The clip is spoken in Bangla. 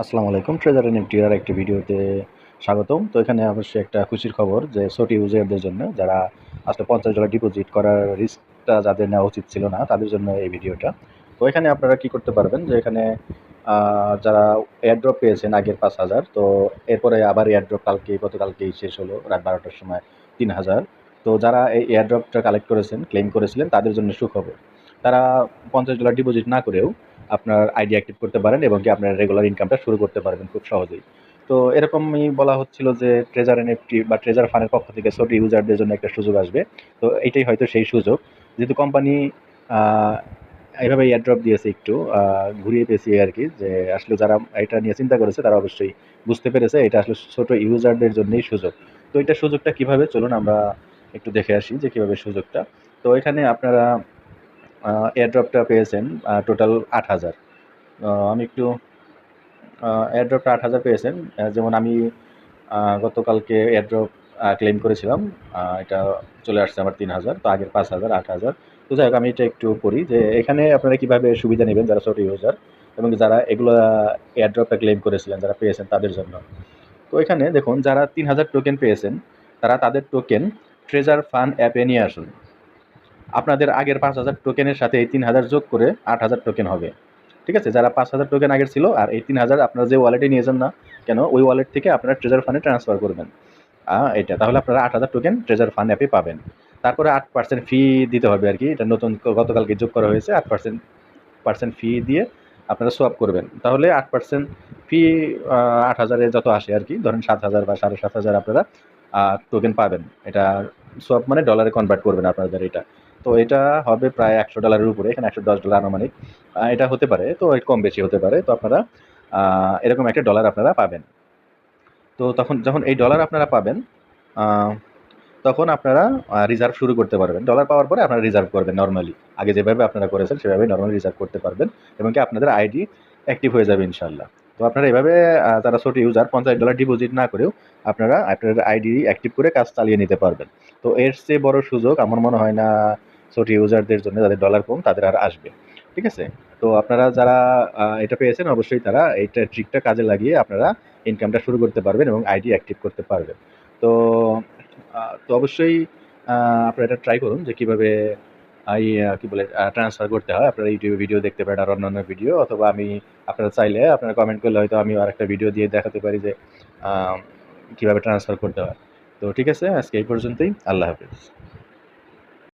আসসালামু আলাইকুম। ট্রেজার নিফটির একটি ভিডিওতে স্বাগতম। তো এখানে অবশ্যই একটা খুশির খবর যে ছোট ইউজারদের জন্য যারা আসলে পঞ্চাশ ডলার ডিপোজিট করার রিস্কটা যাদের নেওয়া উচিত ছিল না, তাদের জন্য এই ভিডিওটা। তো এখানে আপনারা কি করতে পারবেন যে এখানে যারা এয়ারড্রপ পেয়েছেন আগের পাঁচ হাজার, তো এরপরে আবার এয়ারড্রপ কালকে গতকালকেই শেষ হলো, রাত বারোটার সময় তিন হাজার। তো যারা এই এয়ারড্রপটা কালেক্ট করেছেন ক্লেম করেছিলেন, তাদের জন্য সুখবর। তারা পঞ্চাশ ডলার ডিপোজিট না করেও আপনার আইডি অ্যাক্টিভ করতে পারেন এবং কি আপনার রেগুলার ইনকামটা শুরু করতে পারবেন খুব সহজেই। তো এরকমই বলা হচ্ছিল যে ট্রেজার এনএফটি বা ট্রেজার ফান্ডের পক্ষ থেকে ছোট ইউজারদের জন্য একটা সুযোগ আসবে। তো এটাই হয়তো সেই সুযোগ। যেহেতু কোম্পানি এইভাবে এয়ারড্রপ দিয়েছে একটু ঘুরিয়ে পেয়েছি আর কি, যে আসলে যারা এটা নিয়ে চিন্তা করেছে তারা অবশ্যই বুঝতে পেরেছে, এটা আসলে ছোট ইউজারদের জন্যই সুযোগ। তো এটা সুযোগটা কীভাবে? চলুন আমরা একটু দেখে আসি যে কীভাবে সুযোগটা। তো এখানে আপনারা এয়ারড্রপটা পেয়েছেন টোটাল আট হাজার। আমি একটু এয়ারড্রপটা আট হাজার পেয়েছেন। যেমন আমি গতকালকে এয়ারড্রপ ক্লেম করেছিলাম এটা চলে আসছে আমার তিন হাজার, তো আগের পাঁচ হাজার, আট হাজার। তো যাই হোক, আমি এটা একটু করি যে এখানে আপনারা কীভাবে সুবিধা নেবেন যারা ছোট ইউজার এবং যারা এগুলো এয়ারড্রপটা ক্লেম করেছিলেন, যারা পেয়েছেন তাদের জন্য। তো এখানে দেখুন, যারা তিন হাজার টোকেন পেয়েছেন, তারা তাদের টোকেন ট্রেজার ফান্ড অ্যাপে নিয়ে আসুন। আপনাদের আগের পাঁচ হাজার টোকেনের সাথে এই তিন হাজার যোগ করে আট হাজার টোকেন হবে। ঠিক আছে? যারা পাঁচ হাজার টোকেন আগের ছিল আর এই তিন হাজার আপনারা যে ওয়ালেটে নিয়ে যান না কেন, ওই ওয়ালেট থেকে আপনারা ট্রেজার ফান্ডে ট্রান্সফার করবেন। এটা। তাহলে আপনারা আট হাজার টোকেন ট্রেজার ফান্ড অ্যাপে পাবেন। তারপরে আট পার্সেন্ট ফি দিতে হবে আর কি। এটা নতুন গতকালকে যোগ করা হয়েছে। আট পার্সেন্ট পার্সেন্ট ফি দিয়ে আপনারা সোয়াপ করবেন। তাহলে আট পার্সেন্ট ফি আট হাজারে যত আসে আর কি, ধরেন সাত হাজার বা সাড়ে সাত হাজার আপনারা টোকেন পাবেন। এটা সোয়াপ মানে ডলারে কনভার্ট করবেন আপনাদের এটা। তো এটা হবে প্রায় একশো ডলারের উপরে, এখানে একশো দশ ডলার আনুমানিক। এটা হতে পারে, তো কম বেশি হতে পারে। তো আপনারা এরকম একটা ডলার আপনারা পাবেন। তো তখন, যখন এই ডলার আপনারা পাবেন তখন আপনারা রিজার্ভ শুরু করতে পারবেন। ডলার পাওয়ার পরে আপনারা রিজার্ভ করবেন নর্মালি আগে যেভাবে আপনারা করেছেন, সেভাবে নর্মালি রিজার্ভ করতে পারবেন এবং কি আপনাদের আইডি অ্যাক্টিভ হয়ে যাবে ইনশাল্লাহ তো আপনারা এভাবে যারা ছোট ইউজার পঞ্চাশ ডলার ডিপোজিট না করেও আপনারা আপনার আইডি অ্যাক্টিভ করে কাজ চালিয়ে নিতে পারবেন। তো এর চেয়ে বড় সুযোগ আমার মনে হয় না ছোট ইউজারদের জন্য যাদের ডলার কম, তাদের আর আসবে। ঠিক আছে? তো আপনারা যারা এটা পেয়েছেন, অবশ্যই তারা এইটা ট্রিকটা কাজে লাগিয়ে আপনারা ইনকামটা শুরু করতে পারবেন এবং আইডি অ্যাক্টিভ করতে পারবেন। তো তো অবশ্যই আপনারা এটা ট্রাই করুন যে কীভাবে এই কি বলে ট্রান্সফার করতে হয়। আপনারা ইউটিউবে ভিডিও দেখতে পারেন আর অন্যান্য ভিডিও অথবা আমি আপনারা চাইলে আপনারা কমেন্ট করলে হয়তো আমি আর একটা ভিডিও দিয়ে দেখাতে পারি যে কীভাবে ট্রান্সফার করতে হয়। তো ঠিক আছে? আজকে এই পর্যন্তই। আল্লাহ হাফিজ।